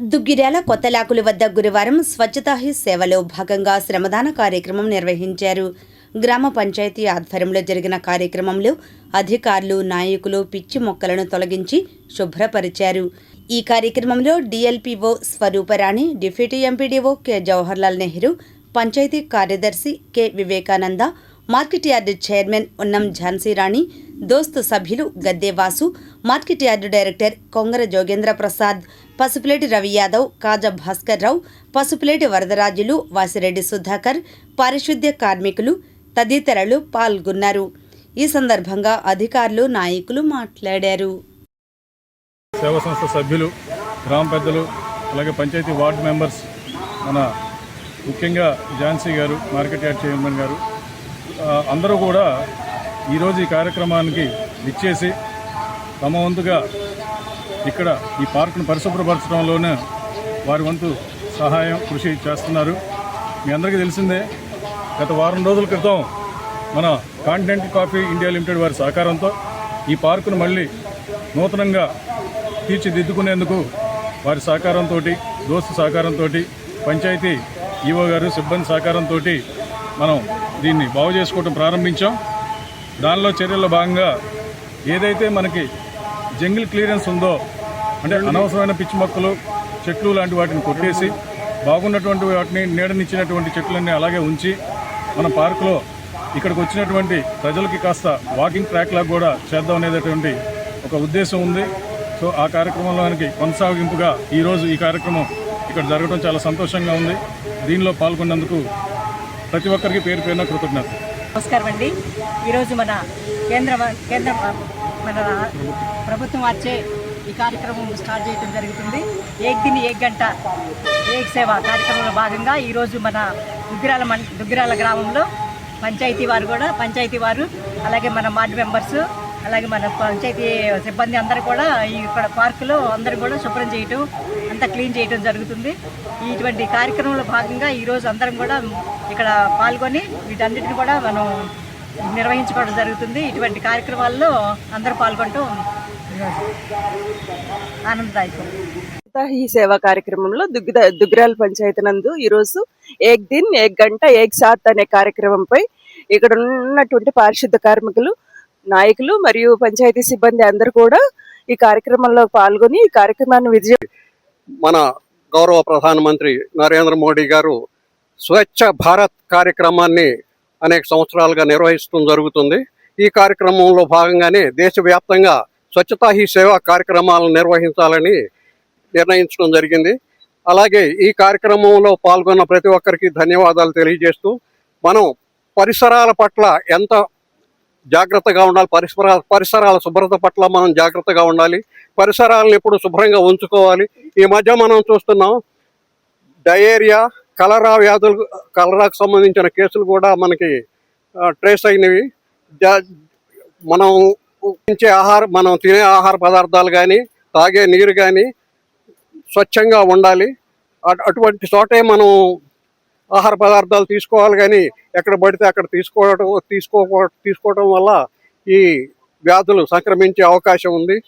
దుగ్గిర్యాల కొత్తలాకుల వద్ద గురువారం స్వచ్ఛతా హీ సేవలో భాగంగా శ్రమదాన కార్యక్రమం నిర్వహించారు. గ్రామ పంచాయతీ ఆధ్వర్యంలో జరిగిన కార్యక్రమంలో అధికారులు నాయకులు పిచ్చి మొక్కలను తొలగించి శుభ్రపరిచారు. ఈ కార్యక్రమంలో DLPO Swarooparani deputy MPDO K. Jawaharlal Nehru panchayat కార్యదర్శి K. Vivekananda market yard chairman Unnam Jhansirani దోస్తు సభ్యులు Gaddevasu market yard director Kongara Jogendra Prasad Pasupuleti Ravi Yadav Kaja Bhaskar Rao Pasupuleti Varadarajulu Vasireddy Sudhakar పారిశుద్ధ్య కార్మికులు తదితరులు పాల్గొన్నారు. ఈ సందర్భంగా అధికారులు నాయకులు మాట్లాడారు. సేవా సంస్థ సభ్యులు గ్రామ పెద్దలు అలాగే పంచాయతీ వార్డు మెంబర్స్ మన ముఖ్యంగా ఝాన్సీ గారు మార్కెట్ యార్డ్ చైర్మన్ గారు అందరూ కూడా ఈరోజు ఈ కార్యక్రమానికి ఇచ్చేసి తమ వంతుగా ఇక్కడ ఈ పార్కును పరిశుభ్రపరచడంలోనే వారి వంతు సహాయం కృషి చేస్తున్నారు. మీ అందరికీ తెలిసిందే గత వారం రోజుల క్రితం మన కాంటినెంటల్ కాఫీ ఇండియా లిమిటెడ్ వారి సహకారంతో ఈ పార్కును మళ్ళీ నూతనంగా తీర్చిదిద్దుకునేందుకు వారి సహకారంతో దోస్తు సహకారంతో పంచాయతీ ఈవో గారు సిబ్బంది సహకారంతో మనం దీన్ని బాగు చేసుకోవడం ప్రారంభించాం. దానిలో చర్యల్లో భాగంగా ఏదైతే మనకి జంగిల్ క్లియరెన్స్ ఉందో అంటే అనవసరమైన పిచ్చి మొక్కలు చెట్లు లాంటి వాటిని కొట్టేసి బాగున్నటువంటి వాటిని నీడనిచ్చినటువంటి చెట్లన్నీ అలాగే ఉంచి మన పార్కులో ఇక్కడికి వచ్చినటువంటి ప్రజలకి కాస్త వాకింగ్ ట్రాక్ లాగా కూడా చేద్దాం అనేటటువంటి ఒక ఉద్దేశం ఉంది. సో ఆ కార్యక్రమంలోనికి కొనసాగింపుగా ఈరోజు ఈ కార్యక్రమం ఇక్కడ జరగడం చాలా సంతోషంగా ఉంది. దీనిలో పాల్గొన్నందుకు ప్రతి ఒక్కరికి పేరు పేరున కృతజ్ఞత నమస్కారం అండి. ఈరోజు మన కేంద్ర కేంద్ర మన ప్రభుత్వం వచ్చే ఈ కార్యక్రమం స్టార్ట్ చేయడం జరుగుతుంది. ఏక్ దిని ఏక్ గంట ఏక్ సేవ కార్యక్రమంలో భాగంగా ఈరోజు మన దుగ్గిరాల మన్ దుగ్గిరాల గ్రామంలో పంచాయతీ వారు కూడా పంచాయతీ వారు అలాగే మన వార్డు మెంబర్స్ అలాగే మన పంచాయతీ సిబ్బంది అందరూ కూడా ఈ ఇక్కడ పార్కులో అందరూ కూడా శుభ్రం చేయటం అంతా క్లీన్ చేయటం జరుగుతుంది. ఇటువంటి కార్యక్రమంలో భాగంగా ఈరోజు అందరం కూడా ఇక్కడ పాల్గొని వీటన్నిటిని కూడా మనం నిర్వహించుకోవడం జరుగుతుంది. ఇటువంటి కార్యక్రమాల్లో అందరూ పాల్గొనటం ఆనందదాయకం. ఈ సేవా కార్యక్రమంలో దుగ్గిద దుగ్గిరాల పంచాయతీ నందు ఈరోజు ఏక్ దిన్ ఏక్ గంట ఏక్ సాత్ అనే కార్యక్రమంపై ఇక్కడ ఉన్నటువంటి పారిశుద్ధ కార్మికులు నాయకులు మరియు పంచాయతీ సిబ్బంది అందరూ కూడా ఈ కార్యక్రమంలో పాల్గొని ఈ కార్యక్రమాన్ని విజయ మన గౌరవ ప్రధానమంత్రి నరేంద్ర మోడీ గారు స్వచ్ఛ భారత్ కార్యక్రమాన్ని అనేక సంవత్సరాలుగా నిర్వహిస్తూ జరుగుతుంది. ఈ కార్యక్రమంలో భాగంగానే దేశవ్యాప్తంగా స్వచ్ఛతా హీ సేవా కార్యక్రమాలను నిర్వహించాలని నిర్ణయించడం జరిగింది. అలాగే ఈ కార్యక్రమంలో పాల్గొన్న ప్రతి ఒక్కరికి ధన్యవాదాలు తెలియజేస్తూ మనం పరిసరాల పట్ల ఎంత జాగ్రత్తగా ఉండాలి పరిసర పరిసరాల శుభ్రత పట్ల మనం జాగ్రత్తగా ఉండాలి పరిసరాలను ఎప్పుడు శుభ్రంగా ఉంచుకోవాలి. ఈ మధ్య మనం చూస్తున్నాం డయేరియా కలరా వ్యాధులు కలరాకు సంబంధించిన కేసులు కూడా మనకి ట్రేస్ అయినవి. జా- మనం ఇచ్చే ఆహార మనం తినే ఆహార పదార్థాలు కానీ తాగే నీరు కానీ స్వచ్ఛంగా ఉండాలి. అటు- అటువంటి చోటే మనం ఆహార పదార్థాలు తీసుకోవాలి కానీ ఎక్కడ పడితే అక్కడ తీసుకోవడం తీసుకో తీసుకోవడం వల్ల ఈ వ్యాధులు సంక్రమించే అవకాశం ఉంది.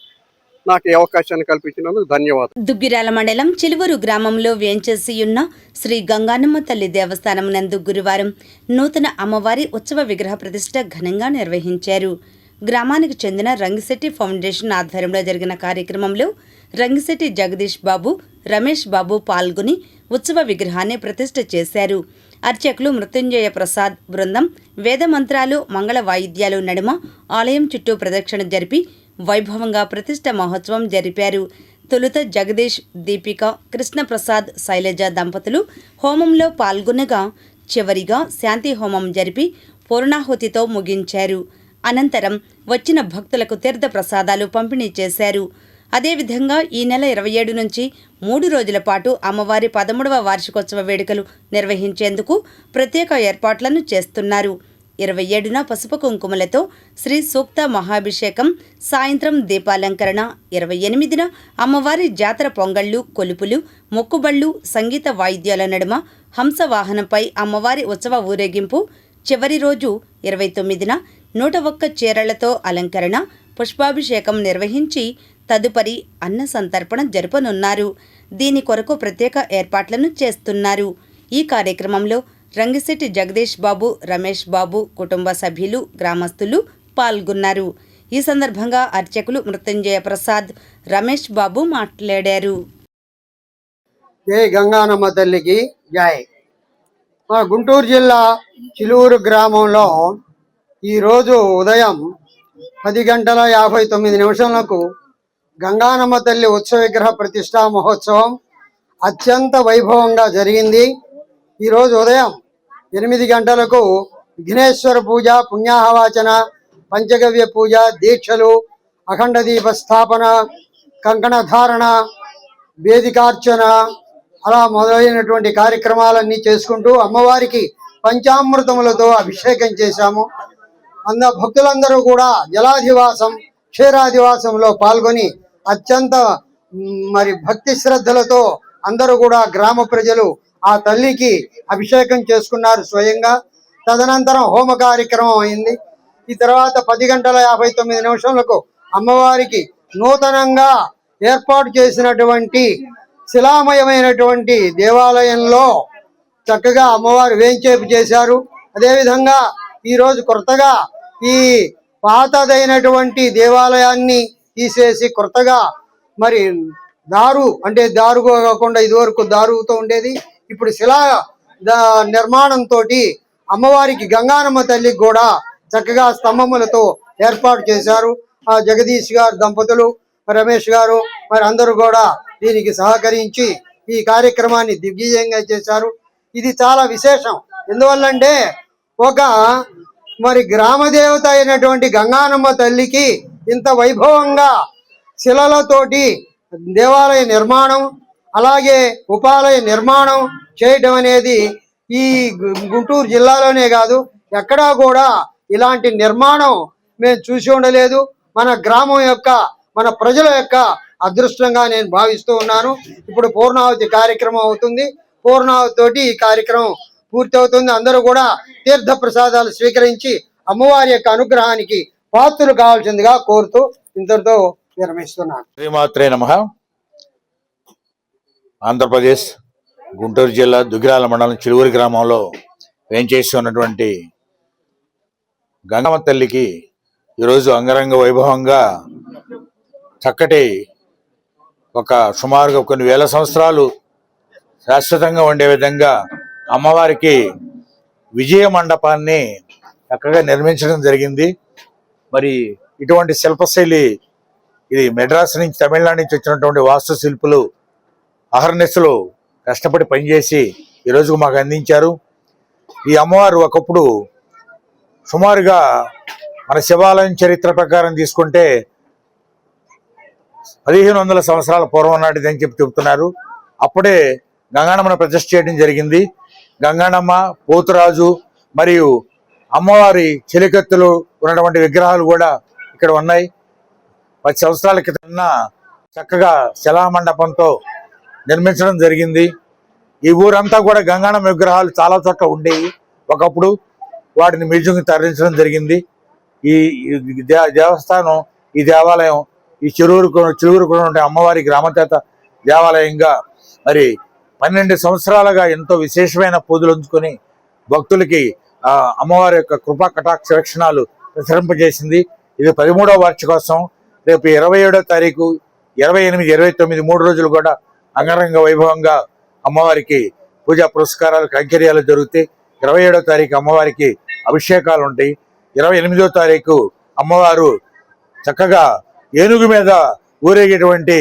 నాకు ఈ అవకాశాన్ని కల్పించినందుకు ధన్యవాదాలు. దుగ్గిరాల మండలం చిలువూరు గ్రామంలో వేంచేసి ఉన్న శ్రీ గంగానమ్మ తల్లి దేవస్థానం నందు గురువారం నూతన అమ్మవారి ఉత్సవ విగ్రహ ప్రతిష్ట ఘనంగా నిర్వహించారు. గ్రామానికి చెందిన రంగిశెట్టి ఫౌండేషన్ ఆధ్వర్యంలో జరిగిన కార్యక్రమంలో రంగిశెట్టి జగదీష్ బాబు రమేష్ బాబు పాల్గొని ఉత్సవ విగ్రహాన్ని ప్రతిష్ఠ చేశారు. అర్చకులు మృత్యుంజయ ప్రసాద్ బృందం వేద మంత్రాలు మంగళ వాయిద్యాలు నడుమ ఆలయం చుట్టూ ప్రదక్షిణ జరిపి వైభవంగా ప్రతిష్ట మహోత్సవం జరిపారు. తొలుత జగదీష్ దీపిక కృష్ణప్రసాద్ శైలజ దంపతులు హోమంలో పాల్గొనగా చివరిగా శాంతి హోమం జరిపి పూర్ణాహుతితో ముగించారు. అనంతరం వచ్చిన భక్తులకు తీర్థ ప్రసాదాలు పంపిణీ చేశారు. అదేవిధంగా ఈ నెల ఇరవై ఏడు నుంచి మూడు రోజుల పాటు అమ్మవారి పదమూడవ వార్షికోత్సవ వేడుకలు నిర్వహించేందుకు ప్రత్యేక ఏర్పాట్లను చేస్తున్నారు. ఇరవై ఏడున పసుపు కుంకుమలతో శ్రీ సూక్త మహాభిషేకం సాయంత్రం దీపాలంకరణ ఇరవై ఎనిమిదిన అమ్మవారి జాతర పొంగళ్ళు కొలుపులు మొక్కుబళ్ళు సంగీత వాయిద్యాల నడుమ హంసవాహనంపై అమ్మవారి ఉత్సవ ఊరేగింపు చివరి రోజు ఇరవై తొమ్మిదిన నూట ఒక్క చీరలతో అలంకరణ పుష్పాభిషేకం నిర్వహించి తదుపరి అన్న సంతర్పణ జరపనున్నారు. దీని కొరకు ప్రత్యేక ఏర్పాట్లను చేస్తున్నారు. ఈ కార్యక్రమంలో రంగిశెట్టి జగదీష్ బాబు రమేష్ బాబు కుటుంబ సభ్యులు గ్రామస్తులు పాల్గొన్నారు. ఈ సందర్భంగా అర్చకులు మృత్యుంజయ ప్రసాద్ రమేష్ బాబు మాట్లాడారు. జై గంగానమ్మ తల్లికి జై. మా గుంటూరు జిల్లా చిలూరు గ్రామంలో ఈరోజు ఉదయం పది గంటల యాభై తొమ్మిది నిమిషాలకు గంగానమ్మ తల్లి ఉత్సవ విగ్రహ ప్రతిష్టా మహోత్సవం అత్యంత వైభవంగా జరిగింది. ఈరోజు ఉదయం ఎనిమిది గంటలకు విఘ్నేశ్వర పూజ పుణ్యాహవాచన పంచగవ్య పూజ దీక్షలు అఖండ దీప స్థాపన కంకణధారణ వేదికార్చన అలా మొదలైనటువంటి కార్యక్రమాలన్నీ చేసుకుంటూ అమ్మవారికి పంచామృతములతో అభిషేకం చేశాము. అంద భక్తులందరూ కూడా జలాధివాసం క్షీరాధివాసంలో పాల్గొని అత్యంత మరి భక్తి శ్రద్ధలతో అందరూ కూడా గ్రామ ప్రజలు ఆ తల్లికి అభిషేకం చేసుకున్నారు స్వయంగా. తదనంతరం హోమ కార్యక్రమం అయింది. ఈ తర్వాత పది గంటల యాభై తొమ్మిది నిమిషాలకు అమ్మవారికి నూతనంగా ఏర్పాటు చేసినటువంటి శిలామయమైనటువంటి దేవాలయంలో చక్కగా అమ్మవారు వేంచేపు చేశారు. అదేవిధంగా ఈరోజు కొత్తగా ఈ పాతదైనటువంటి దేవాలయాన్ని తీసేసి కొత్తగా మరి దారు అంటే దారు కాకుండా ఇదివరకు దారుతో ఉండేది. ఇప్పుడు శిలా నిర్మాణంతో అమ్మవారికి గంగానమ్మ తల్లికి కూడా చక్కగా స్తంభములతో ఏర్పాటు చేశారు. ఆ జగదీష్ గారు దంపతులు రమేష్ గారు మరి అందరూ కూడా దీనికి సహకరించి ఈ కార్యక్రమాన్ని దిగ్విజయంగా చేశారు. ఇది చాలా విశేషం. ఎందువల్లంటే ఒక మరి గ్రామ దేవత అయినటువంటి గంగానమ్మ తల్లికి ఇంత వైభవంగా శిలలతోటి దేవాలయ నిర్మాణం అలాగే ఉపాలయ నిర్మాణం చేయటం అనేది ఈ గుంటూరు జిల్లాలోనే కాదు ఎక్కడా కూడా ఇలాంటి నిర్మాణం మేము చూసి ఉండలేదు. మన గ్రామం యొక్క మన ప్రజల యొక్క అదృష్టంగా నేను భావిస్తూ ఉన్నాను. ఇప్పుడు పూర్ణావతి కార్యక్రమం అవుతుంది. పూర్ణావతితోటి ఈ కార్యక్రమం పూర్తి అవుతుంది అందరూ కూడా తీర్థ ప్రసాదాలు స్వీకరించి అమ్మవారి యొక్క అనుగ్రహానికి పాత్రలు కావాల్సిందిగా కోరుతూ ఇంతటితో విరమిస్తున్నాను. శ్రీమాత్రే నమ. ఆంధ్రప్రదేశ్ గుంటూరు జిల్లా దుగ్గిరాల మండలం చిలువురి గ్రామంలో వేంచేసి ఉన్నటువంటి గంగమ్మ తల్లికి ఈరోజు అంగరంగ వైభవంగా చక్కటి ఒక సుమారుగా కొన్ని వేల సంవత్సరాలు శాశ్వతంగా ఉండే విధంగా అమ్మవారికి విజయ మండపాన్ని చక్కగా నిర్మించడం జరిగింది. మరి ఇటువంటి శిల్పశైలి ఇది మెడ్రాస్ నుంచి తమిళనాడు నుంచి వచ్చినటువంటి వాస్తు శిల్పులు అహర్నిశలు కష్టపడి పనిచేసి ఈరోజుకు మాకు అందించారు. ఈ అమ్మవారు ఒకప్పుడు సుమారుగా మన శివాలయం చరిత్ర ప్రకారం తీసుకుంటే పదిహేను వందల సంవత్సరాల పూర్వం నాటిది అని చెప్పి చెబుతున్నారు అప్పుడే గంగాణమ్మను ప్రతిష్ఠ చేయడం జరిగింది. గంగాణమ్మ పోతురాజు మరియు అమ్మవారి చెలికత్తులు ఉన్నటువంటి విగ్రహాలు కూడా ఇక్కడ ఉన్నాయి. పది సంవత్సరాల క్రితం చక్కగా శిలామండపంతో నిర్మించడం జరిగింది. ఈ ఊరంతా కూడా గంగాణం విగ్రహాలు చాలా చోట్ల ఉండేవి. ఒకప్పుడు వాటిని మ్యూజియంకి తరలించడం జరిగింది. ఈ దే- దేవస్థానం ఈ దేవాలయం ఈ చెరువురుకు కూడా ఉండే అమ్మవారి గ్రామదేత దేవాలయంగా మరి పన్నెండు సంవత్సరాలుగా ఎంతో విశేషమైన పూజలు ఉంచుకొని భక్తులకి అమ్మవారి యొక్క కృపా కటాక్ష లక్షణాలు ప్రసరింపజేసింది. ఇది పదమూడవ వార్షికోత్సవం. రేపు ఇరవై ఏడో తారీఖు ఇరవై ఎనిమిది ఇరవై తొమ్మిది మూడు రోజులు కూడా అంగరంగ వైభవంగా అమ్మవారికి పూజా పురస్కారాలు కైంకర్యాలు జరుగుతాయి ఇరవై ఏడో తారీఖు అమ్మవారికి అభిషేకాలు ఉంటాయి. ఇరవై ఎనిమిదో తారీఖు అమ్మవారు చక్కగా ఏనుగు మీద ఊరేగేటువంటి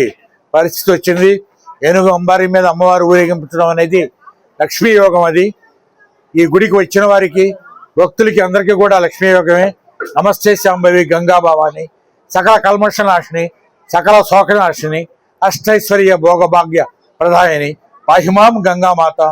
పరిస్థితి వచ్చింది. ఏనుగు అంబారి మీద అమ్మవారు ఊరేగించడం అనేది లక్ష్మీ యోగం అది. ఈ గుడికి వచ్చిన వారికి భక్తులకి అందరికీ కూడా లక్ష్మీ యోగమే. నమస్తే శాంభవి గంగా సకల కల్మష నాశిని సకల శోకనాశిని. अष्टैश्वर्य भोगभाग्य प्रधानी पहिमा गंगा माता।